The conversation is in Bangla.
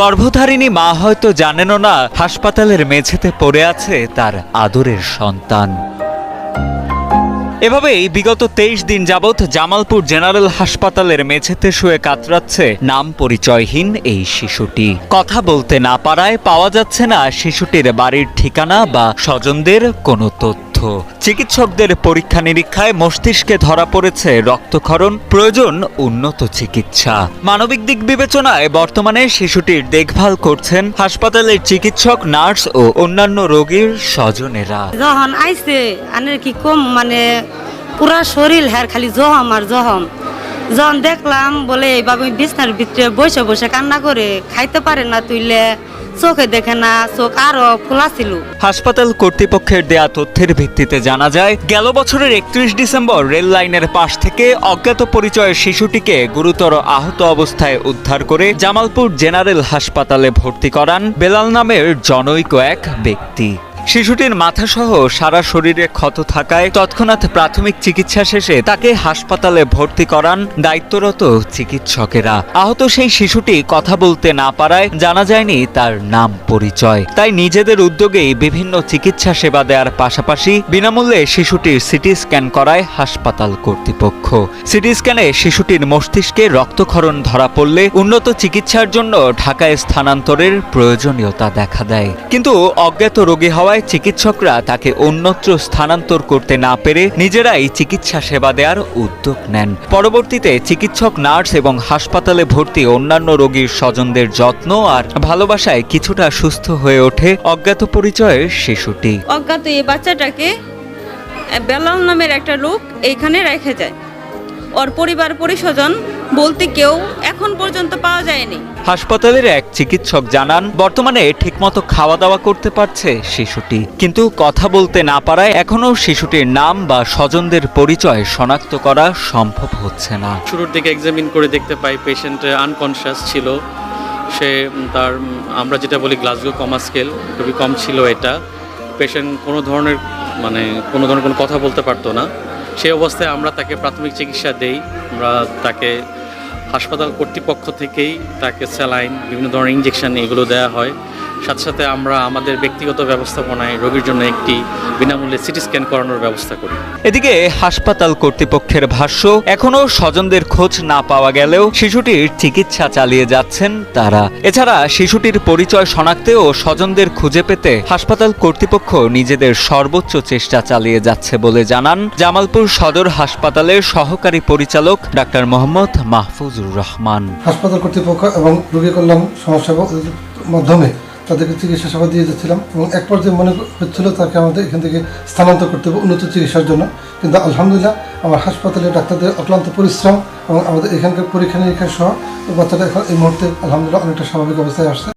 গর্ভধারিণী মা হয়তো জানেনও না, হাসপাতালের মেঝেতে পড়ে আছে তার আদরের সন্তান। এভাবেই বিগত তেইশ দিন যাবৎ জামালপুর জেনারেল হাসপাতালের মেঝেতে শুয়ে কাতরাচ্ছে নাম পরিচয়হীন এই শিশুটি। কথা বলতে না পারায় পাওয়া যাচ্ছে না শিশুটির বাড়ির ঠিকানা বা স্বজনদের কোনো তথ্য। চিকিৎসকদের পরীক্ষা নিরীক্ষায় মস্তিষ্কে ধরা পড়েছে রক্তক্ষরণ, প্রয়োজন উন্নত চিকিৎসা। মানবিক দিক বিবেচনায় বর্তমানে শিশুটির দেখভাল করছেন হাসপাতালের চিকিৎসক, নার্স ও অন্যান্য রোগীর স্বজনেরা। যখন আনের কি কম মানে পুরা শরীর হ্যার খালি জহম আর জহম যখন দেখলাম, বলে এইভাবে বিছনার ভিতরে বসে বসে কান্না করে, খাইতে পারে না তুইলে। চোখে দেখে না, চোখ আরও খোলা ছিল হাসপাতাল কর্তৃপক্ষের দেয়া তথ্যের ভিত্তিতে জানা যায়, গেল বছরের একত্রিশ ডিসেম্বর রেল লাইনের পাশ থেকে অজ্ঞাত পরিচয়ের শিশুটিকে গুরুতর আহত অবস্থায় উদ্ধার করে জামালপুর জেনারেল হাসপাতালে ভর্তি করান বেলাল নামের জনৈক এক ব্যক্তি। শিশুটির মাথাসহ সারা শরীরে ক্ষত থাকায় তৎক্ষণাৎ প্রাথমিক চিকিৎসা শেষে তাকে হাসপাতালে ভর্তি করান দায়িত্বরত চিকিৎসকেরা। আহত সেই শিশুটি কথা বলতে না পারায় জানা যায়নি তার নাম পরিচয়। তাই নিজেদের উদ্যোগেই বিভিন্ন চিকিৎসা সেবা দেওয়ার পাশাপাশি বিনামূল্যে শিশুটির সিটি স্ক্যান করায় হাসপাতাল কর্তৃপক্ষ। সিটি স্ক্যানে শিশুটির মস্তিষ্কে রক্তক্ষরণ ধরা পড়লে উন্নত চিকিৎসার জন্য ঢাকায় স্থানান্তরের প্রয়োজনীয়তা দেখা দেয়। কিন্তু অজ্ঞাত রোগী হওয়ায় চিকিৎসকরা তাকে অন্যত্র স্থানান্তর করতে না পেরে নিজেরাই চিকিৎসা সেবা দেওয়ার উদ্যোগ নেন। পরবর্তীতে চিকিৎসক, নার্স এবং হাসপাতালে ভর্তি অন্যান্য রোগীর স্বজনদের যত্ন আর ভালোবাসায় কিছুটা সুস্থ হয়ে ওঠে অজ্ঞাত পরিচয়ের শিশুটি। অজ্ঞাত এই বাচ্চাটাকে বেলাল নামের একটা লোক এইখানে রেখে যায়। ওর পরিবার পরিস্বজন বলতে কেউ এখন পর্যন্ত পাওয়া যায়নি। হাসপাতালের এক চিকিৎসক জানান বর্তমানে ঠিকমতো খাওয়া দাওয়া করতে পারছে শিশুটি। কিন্তু কথা বলতে না পারায় এখনও শিশুটির নাম বা স্বজনদের পরিচয় শনাক্ত করা সম্ভব হচ্ছে না। শুরুর দিকে এক্সামিন করে দেখতে পাই পেশেন্ট আনকনশিয়াস ছিল। সে তার আমরা যেটা বলি গ্লাসগো কমা স্কেল খুবই কম ছিল এটা। পেশেন্ট কোনো ধরনের মানে কোনো ধরনের কোনো কথা বলতে পারতো না। সেই অবস্থায় আমরা তাকে প্রাথমিক চিকিৎসা দেই আমরা তাকে হাসপাতাল কর্তৃপক্ষ থেকেই তাকে স্যালাইন বিভিন্ন ধরনের ইঞ্জেকশন এগুলো দেওয়া হয়। সাথে সাথে আমরা আমাদের ব্যক্তিগত ব্যবস্থাপনায় রোগীর জন্য একটি বিনামূল্যে সিটি স্ক্যান করানোর ব্যবস্থা করি। এদিকে হাসপাতাল কর্তৃপক্ষের ভাষ্য এখনও স্বজনদের খোঁজ না পাওয়া গেলেও শিশুটির চিকিৎসা চালিয়ে যাচ্ছেন তারা। এছাড়া শিশুটির পরিচয় শনাক্তে ও স্বজনদের খুঁজে পেতে হাসপাতাল কর্তৃপক্ষ নিজেদের সর্বোচ্চ চেষ্টা চালিয়ে যাচ্ছে বলে জানান জামালপুর সদর হাসপাতালের সহকারী পরিচালক ডাক্তার মোহাম্মদ মাহফুজুর রহমান। হাসপাতাল কর্তৃপক্ষ এবং রোগী কল্যাণ সমাজসেবা মাধ্যমে তাদেরকে চিকিৎসা সেবা দিয়ে যাচ্ছিলাম এবং এক পর্যায়ে মনে হচ্ছিল তাকে আমাদের এখান থেকে স্থানান্তর করতে হবে উন্নত চিকিৎসার জন্য। কিন্তু আলহামদুলিল্লাহ আমার হাসপাতালে ডাক্তারদের অক্লান্ত পরিশ্রম এবং আমাদের এখানকার পরীক্ষা নিরীক্ষা সহ বাচ্চাটা এখন এই মুহূর্তে আলহামদুলিল্লাহ অনেকটা স্বাভাবিক অবস্থায় আসছে।